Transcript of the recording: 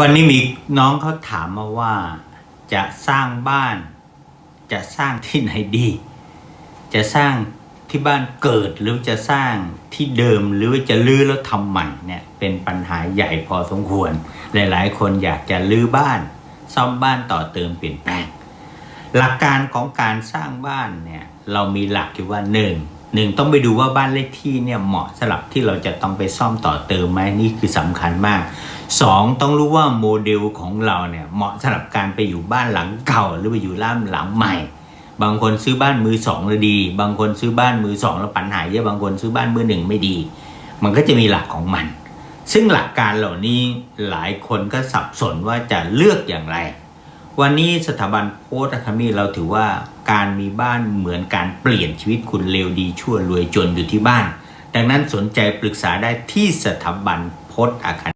วันนี้มีน้องเขาถามมาว่า จะสร้างบ้าน จะสร้างที่ไหนดี จะสร้างที่บ้านเกิดหรือจะสร้างที่เดิมหรือว่าจะลื้อแล้วทำใหม่เนี่ยเป็นปัญหาใหญ่พอสมควร หลายๆ คนอยากจะลื้อบ้าน ซ่อมบ้านต่อเติมเปลี่ยนแปลง หลักการของการสร้างบ้านเนี่ยเรามีหลักอยู่ว่าหนึ่งหนึ่งต้องไปดูว่าบ้านเลขที่เนี่ยเหมาะสำหรับที่เราจะต้องไปซ่อมต่อเติมไหมนี่คือสำคัญมาก สองต้องรู้ว่าโมเดลของเราเนี่ยเหมาะสำหรับการไปอยู่บ้านหลังเก่า หรือไปอยู่ร้านหลังใหม่ บางคนซื้อบ้านมือสองแล้วดี บางคนซื้อบ้านมือสองแล้วปัญหาเยอะบางคนซื้อบ้านมือหนึ่งไม่ดี มันก็จะมีหลักของมัน ซึ่งหลักการเหล่านี้หลายคนก็สับสนว่าจะเลือกอย่างไร วันนี้สถาบันโพสต์อะคามีเราถือว่าการมีบ้านเหมือนการเปลี่ยนชีวิตคุณเลวดีชั่วรวยจนอยู่ที่บ้าน ดังนั้นสนใจปรึกษาได้ที่สถาบันโพสต์อะคา